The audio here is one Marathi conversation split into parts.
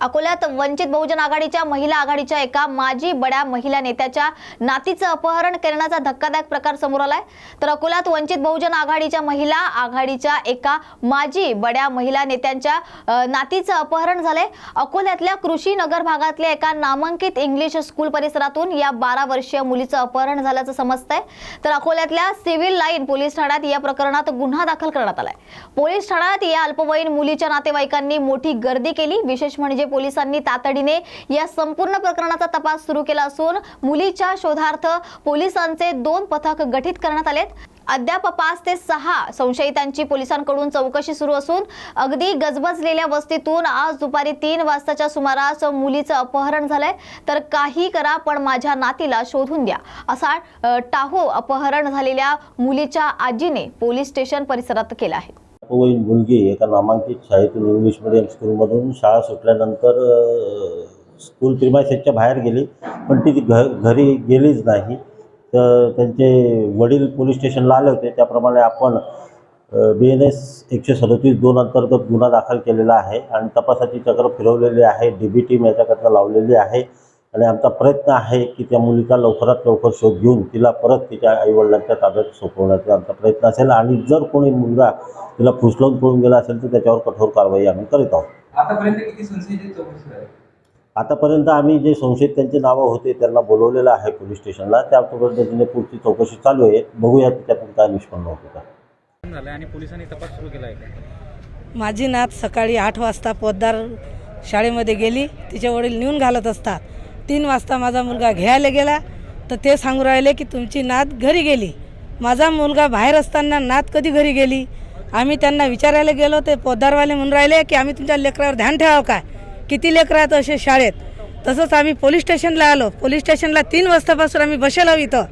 अकोल्यात वंचित बहुजन आघाडीच्या महिला आघाडीच्या एका माजी बड्या महिला नेत्याच्या नातीचं अपहरण करण्याचा धक्कादायक प्रकार समोर आलाय. तर अकोल्यात वंचित बहुजन आघाडीच्या महिला आघाडीच्या एका माजी बड्या महिला नेत्यांच्या नातीचं अपहरण झालंय. अकोल्यातल्या कृषी नगर भागातल्या एका नामांकित इंग्लिश स्कूल परिसरातून या बारा वर्षीय मुलीचं अपहरण झाल्याचं समजतंय. तर अकोल्यातल्या सिव्हिल लाईन पोलीस ठाण्यात या प्रकरणात गुन्हा दाखल करण्यात आलाय. पोलीस ठाण्यात या अल्पवयीन मुलीच्या नातेवाईकांनी मोठी गर्दी केली. विशेष म्हणजे पोलिसांनी तातडीने या संपूर्ण प्रकरणाचा तपास सुरू केला असून मुलीच्या शोधार्थ पोलिसांचे दोन पथक गठीत करण्यात आलेत. अद्याप पाच ते सहा संशयितांची पोलिसांकडून चौकशी सुरू असून अगदी गजबजलेल्या वस्तीतून आज दुपारी तीन वाजताच्या सुमारास मुलीचं अपहरण झालंय. तर काही करा पण माझ्या नातीला शोधून द्या. असा टाहो अपहरण झालेल्या मुलीच्या आजीने पोलीस स्टेशन परिसरात केला आहे. अल्पवयीन मुलगी एका नामांकित शाळेतून इंग्लिश मिडियम स्कूलमधून शाळा सुटल्यानंतर स्कूल प्रिमायसेसच्या बाहेर गेली. पण ती घ घरी गेलीच नाही. तर त्यांचे वडील पोलीस स्टेशनला आले होते. त्याप्रमाणे आपण बी एन एस एकशे सदोतीस दोन अंतर्गत गुन्हा दाखल केलेला आहे. आणि तपासाची चक्र फिरवलेली आहे. डी बी टीम याच्याकरता लावलेली आहे. आणि आमचा प्रयत्न आहे की त्या मुलीचा लवकरात लवकर शोध घेऊन तिला परत तिच्या आईवडिलांच्या ताब्यात सोपवण्याचा आमचा प्रयत्न असेल. आणि जर कोणी मुलगा तिला फुसलवून पळून गेला असेल तर त्याच्यावर कठोर कारवाई आम्ही करीत आहोत. आतापर्यंत किती संशयित चौकशी झाली आतापर्यंत आम्ही जे संशयित त्यांची नावं होते त्यांना बोलवलेलं आहे पोलीस स्टेशनला. त्या पद्धतीने पुढची चौकशी चालू आहे. बघूया त्याच्यातून काय निष्पन्न होतं का. झालं आणि पोलिसांनी तपास सुरू केला आहे का? माझी नात सकाळी आठ वाजता पोद्दार शाळेमध्ये गेली. तिचे वडील नेऊन घालत असतात. तीन वाजता माझा मुलगा घ्यायला गेला तर ते सांगू राहिले की तुमची नात घरी गेली. माझा मुलगा बाहेर असताना नात कधी घरी गेली? आम्ही त्यांना विचारायला गेलो ते पोद्दारवाले म्हणून राहिले की आम्ही तुमच्या लेकरावर ध्यान ठेवावं काय किती लेकरं आहेत असे शाळेत? तसंच आम्ही पोलीस स्टेशनला आलो. पोलीस स्टेशनला तीन वाजतापासून आम्ही बसेलो इथं.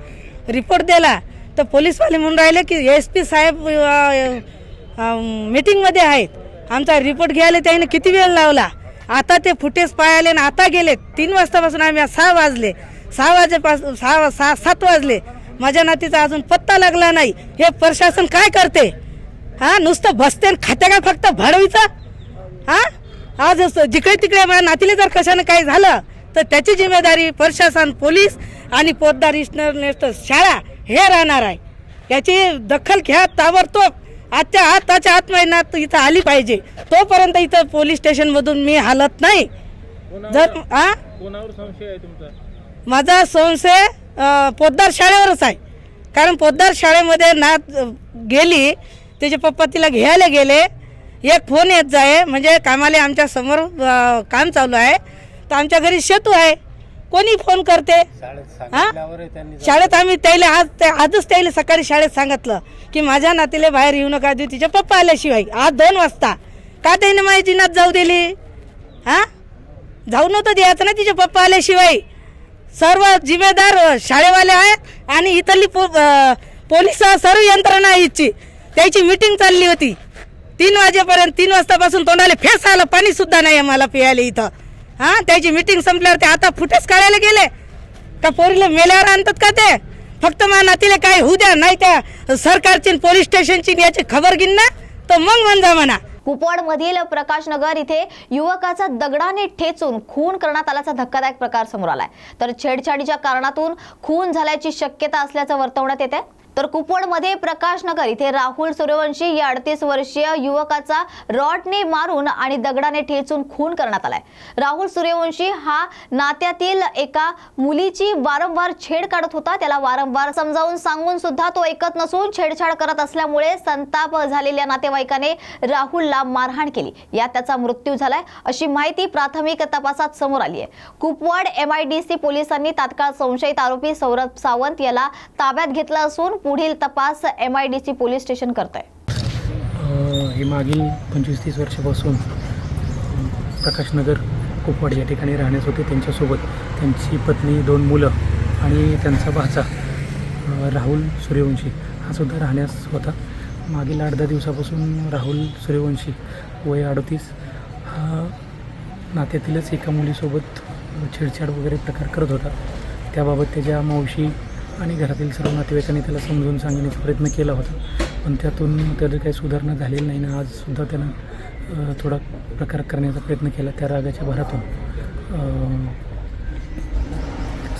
रिपोर्ट दिला. तर पोलीसवाले म्हणून राहिले की एस पी साहेब मीटिंगमध्ये आहेत. आमचा रिपोर्ट घ्यायला त्याने किती वेळ लावला? आता ते फुटेज पाहायले आणि आता गेले. तीन वाजतापासून आम्ही सहा वाजले. सहा वाजेपासून सहा वा- सहा सात वाजले. माझ्या नातीचा अजून पत्ता लागला नाही. हे प्रशासन काय करते? हा नुसतं बसते आणि खाते का फक्त भाडवीचं? हा? आज जिकडे तिकडे माझ्या नातीला जर कशानं काही झालं तर त्याची जिम्मेदारी प्रशासन पोलीस आणि पोतदार इस्नर शाळा हे राहणार आहे. याची दखल घ्या ताबडतोब. आजच्या आताच्या आत महिन्यात इथं आली पाहिजे. तोपर्यंत इथं पोलीस स्टेशनमधून मी हालत नाही. जर हा कोणावर संशय आहे तुमचा? माझा संशय अ, पोद्दार शाळेवरच आहे. कारण पोद्दार शाळेमध्ये नात गेली त्याचे पप्पा तिला घ्यायला गेले. एक फोन येत जाय म्हणजे कामाला आमच्यासमोर अ, काम चालू आहे. तर आमच्या घरी शेतू आहे. कोणी फोन करते? हा? शाळेत आम्ही त्याला आज आजच त्याला सकाळी शाळेत सांगितलं की माझ्या नातीला बाहेर येऊ नका देऊ तिचे पप्पा आल्याशिवाय. आज दोन वाजता. का त्याने माझी जिनात जाऊ दिली? हा? जाऊ नव्हतं द्यायचं ना तिचे पप्पा आल्याशिवाय. सर्व जिम्मेदार शाळेवाले आहेत आणि इथली पो पोलीस सर्व यंत्रणा इथची त्याची मीटिंग चालली होती. तीन वाजेपर्यंत तीन वाजतापासून तोंडाला फेस आलं पाणी सुद्धा नाही आम्हाला पियाले इथं. हा त्याची मीटिंग संपल्यावर ते आता फुटेज काढायला गेले. का पोरीला मेल्यावर आणतात का ते? फक्त मा नातीला काय होऊ द्या नाही त्या सरकारची पोलीस स्टेशनची न याची खबर घेईन ना तर मग म्हणजा म्हणा. कुपवाड मधील प्रकाशनगर इथे युवकाचा दगडाने ठेचून खून करण्यात आल्याचा धक्कादायक प्रकार समोर आलाय. तर छेडछाडीच्या कारणातून खून झाल्याची शक्यता असल्याचं वर्तवण्यात येते तर कुपवाडमध्ये प्रकाशनगर इथे राहुल सूर्यवंशी या अडतीस वर्षीय युवकाचा रॉडने मारून आणि दगडाने ठेचून खून करण्यात आलाय. राहुल सूर्यवंशी हा नात्यातील एका मुलीची वारंवार छेड काढत होता. त्याला वारंवार समजावून सांगून सुद्धा तो ऐकत नसून छेडछाड करत असल्यामुळे संताप झालेल्या नातेवाईकाने राहुलला मारहाण केली. यात त्याचा मृत्यू झालाय अशी माहिती प्राथमिक तपासात समोर आली आहे कुपवाड एमआयडीसी पोलिसांनी तात्काळ संशयित आरोपी सौरभ सावंत याला ताब्यात घेतला असून पुढील तपास एम आय डीची पोलीस स्टेशन करत आहे हे मागील पंचवीस तीस वर्षापासून प्रकाशनगर कुपवाड या ठिकाणी राहण्यास होते. त्यांच्यासोबत त्यांची पत्नी दोन मुलं आणि त्यांचा भाचा राहुल सूर्यवंशी हा सुद्धा राहण्यास होता. मागील आठ दहा दिवसापासून राहुल सूर्यवंशी वय अडतीस. हा नात्यातीलच एका मुलीसोबत छेडछाड वगैरे प्रकार करत होता. त्याबाबत त्याच्या मावशी आणि घरातील सर्व नातेवाईकांनी त्याला समजून सांगण्याचा प्रयत्न केला होता. पण त्यातून त्याची काही सुधारणा झालेली नाही ना आजसुद्धा त्यानं थोडा प्रकार करण्याचा प्रयत्न केला त्या रागाच्या भरातून.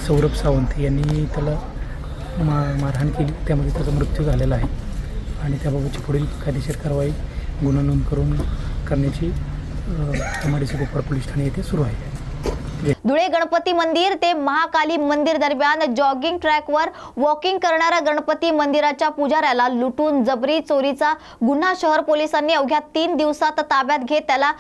सौरभ सावंत यांनी त्याला मा मारहाण केली. त्यामध्ये त्याचा मृत्यू झालेला आहे. आणि त्याबाबतची पुढील कायदेशीर कारवाई गुन्हा नोंद करून करण्याची तमाडीचे आय कोपर पोलीस ठाणे येथे सुरू आहे. धुळे गणपती मंदिर ते महाकाली मंदिर दरम्यान जॉगिंग ट्रॅकवर वॉकिंग करणाऱ्या गणपती मंदिराच्या पुजाऱ्याला लुटून जबरी चोरीचा गुन्हा शहर पोलिसांनी अवघ्या तीन दिवसात ताब्यात घेत त्याला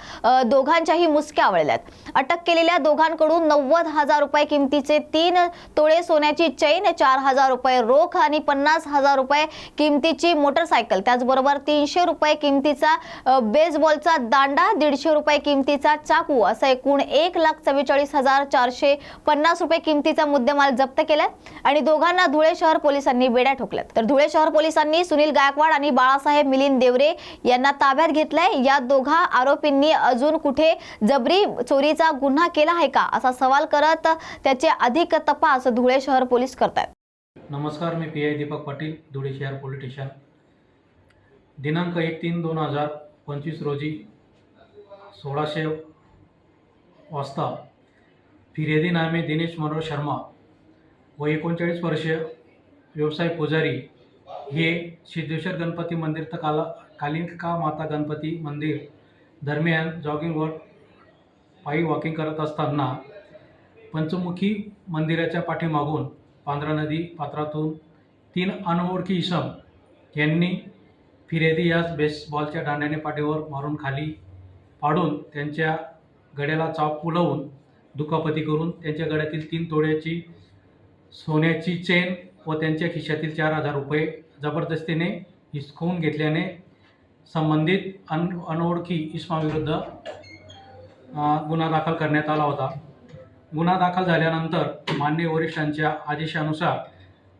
दोघांच्याही मुसक्या आवळल्यात. अटक केलेल्या दोघांकडून नव्वद हजार रुपये किमतीचे तीन तोळे सोन्याची चैन चार हजार रुपये रोख आणि पन्नास हजार रुपये किमतीची मोटरसायकल. त्याचबरोबर तीनशे रुपये किमतीचा बेसबॉलचा दांडा दीडशे रुपये किमतीचा चाकू असं एकूण एक लाख चव्वेचाळीस हजार चारशे पन्नास रुपये किमतीचा मुद्देमाल जप्त केलाय आणि दोघांना धुळे शहर पोलिसांनी बेड्या ठोकल्यात. तर धुळे शहर पोलिसांनी सुनील गायकवाड आणि बाळासाहेब मिलिंद देवरे यांना ताब्यात घेतलंय. या दोघा आरोपींनी अजून कुठे जबरी चोरीचा गुन्हा केला आहे का असा सवाल करत त्याचे अधिक तपास धुळे शहर पोलीस करतायत. नमस्कार मी पी आय दीपक पाटील धुळे शहर पोलीस स्टेशन दिनांक एक तीन दोन हजार पंचवीस रोजी सोळाशे वाजता फिर्यादी नामे दिनेश मनोहर शर्मा व एकोणचाळीस वर्ष व्यवसाय पुजारी हे सिद्धेश्वर गणपती मंदिर तर काला कालिका माता गणपती मंदिर दरम्यान जॉगिंगवर पायी वॉकिंग करत असताना पंचमुखी मंदिराच्या पाठीमागून पांढरा नदी पात्रातून तीन अनोळखी इसम यांनी फिर्यादी यास बेसबॉलच्या दांड्याने पाठीवर मारून खाली पाडून त्यांच्या गड्याला चाप फुलवून दुखापती करून त्यांच्या गळ्यातील तीन तोड्याची सोन्याची चेन व त्यांच्या खिशातील चार हजार रुपये जबरदस्तीने हिसकवून घेतल्याने संबंधित अन अनोळखी इस्माविरुद्ध गुन्हा दाखल करण्यात आला होता. गुन्हा दाखल झाल्यानंतर मान्य वरिष्ठांच्या आदेशानुसार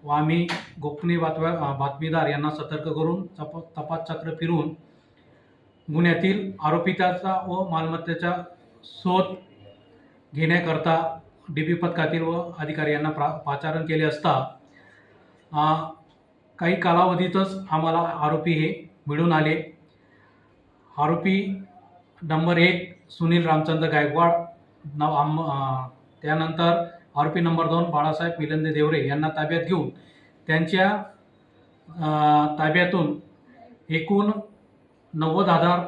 व आम्ही गोपनीय बातम्या बातमीदार यांना सतर्क करून तप तपास चक्र फिरून गुन्ह्यातील आरोपिताचा व मालमत्तेचा शोध घेण्याकरता डी पी पथकातील व अधिकारी यांना प्रा पाचारण केले असता काही कालावधीतच आम्हाला आरोपी हे मिळून आले. आरोपी नंबर एक सुनील रामचंद्र गायकवाड नाव आम त्यानंतर आरोपी नंबर दोन बाळासाहेब मिलिंद देवरे यांना ताब्यात घेऊन त्यांच्या ताब्यातून एकूण नव्वद हजार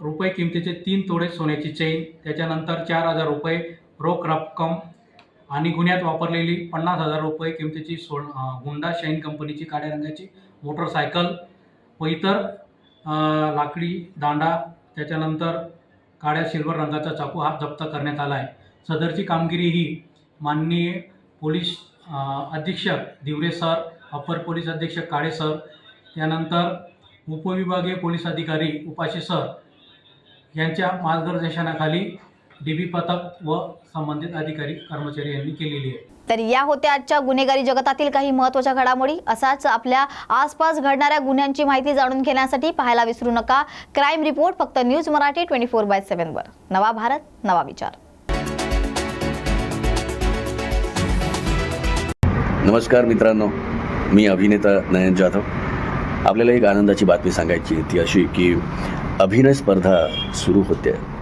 रुपये किमतीचे तीन तोडे सोन्याची चेन त्याच्यानंतर चार हजार रुपये रोख रक्कम आणि गुन्ह्यात वापरलेली पन्नास हजार रुपये किमतीची सो हुंडा शाईन कंपनीची काळ्या रंगाची मोटरसायकल व इतर लाकडी दांडा. त्याच्यानंतर काळ्या सिल्वर रंगाचा चाकू हा जप्त करण्यात आला आहे. सदरची कामगिरी ही माननीय पोलीस अधीक्षक दिवरे सर अपर पोलीस अधीक्षक काळे सर त्यानंतर उपविभागीय पोलीस अधिकारी उपाशी सर यांच्या मार्गदर्शनाखाली डी बी पथक व संबंधित अधिकारी कर्मचारी यांनी केलेली आहे. तर या होत्या आजच्या गुन्हेगारी जगतातील काही महत्त्वाच्या घडामोडी. असाच आपल्या आसपास घडणाऱ्या गुन्ह्यांची माहिती जाणून घेण्यासाठी पाहायला विसरू नका. क्राईम रिपोर्ट फक्त news Marathi twenty four by सेव्हनवर नवा भारत नवा विचार. नमस्कार मित्रांनो. मी अभिनेता नयन जाधव. आपल्याला एक आनंदाची बातमी सांगायची ती अशी की अभिनय स्पर्धा सुरू होते.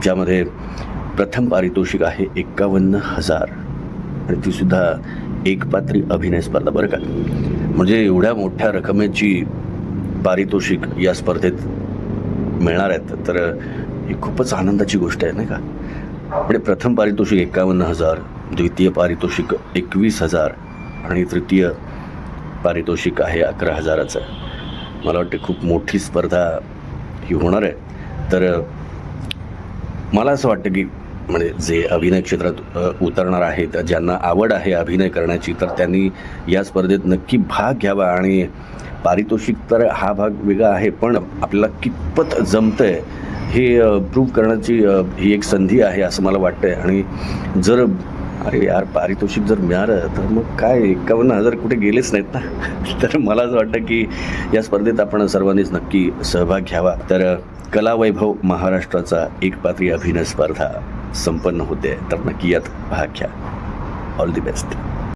ज्यामध्ये प्रथम पारितोषिक आहे एक्कावन्न हजार. आणि तीसुद्धा एकपात्री अभिनय स्पर्धा. बरं का? म्हणजे एवढ्या मोठ्या रकमेची पारितोषिक या स्पर्धेत मिळणार आहेत. तर ही खूपच आनंदाची गोष्ट आहे नाही का? म्हणजे प्रथम पारितोषिक एकावन्न हजार द्वितीय पारितोषिक एकवीस हजार आणि तृतीय पारितोषिक आहे अकरा हजाराचं. मला वाटते खूप मोठी स्पर्धा ही होणार आहे. तर मला असं वाटतं की म्हणजे जे अभिनय क्षेत्रात उतरणार आहेत ज्यांना आवड आहे अभिनय करण्याची तर त्यांनी या स्पर्धेत नक्की भाग घ्यावा. आणि पारितोषिक तर हा भाग वेगळा आहे पण आपल्याला कितपत जमतं आहे हे प्रूव्ह करण्याची ही एक संधी आहे असं मला वाटतं आहे आणि जर अरे यार पारितोषिक जर मिळालं तर मग काय? एकावन्न हजार कुठे गेलेच नाहीत ना. तर मला असं वाटतं की या स्पर्धेत आपण सर्वांनीच नक्की सहभाग घ्यावा. तर कलावैभव महाराष्ट्राचा एकपात्री अभिनय स्पर्धा संपन्न होते तर नक्की यात भाग घ्या. All the best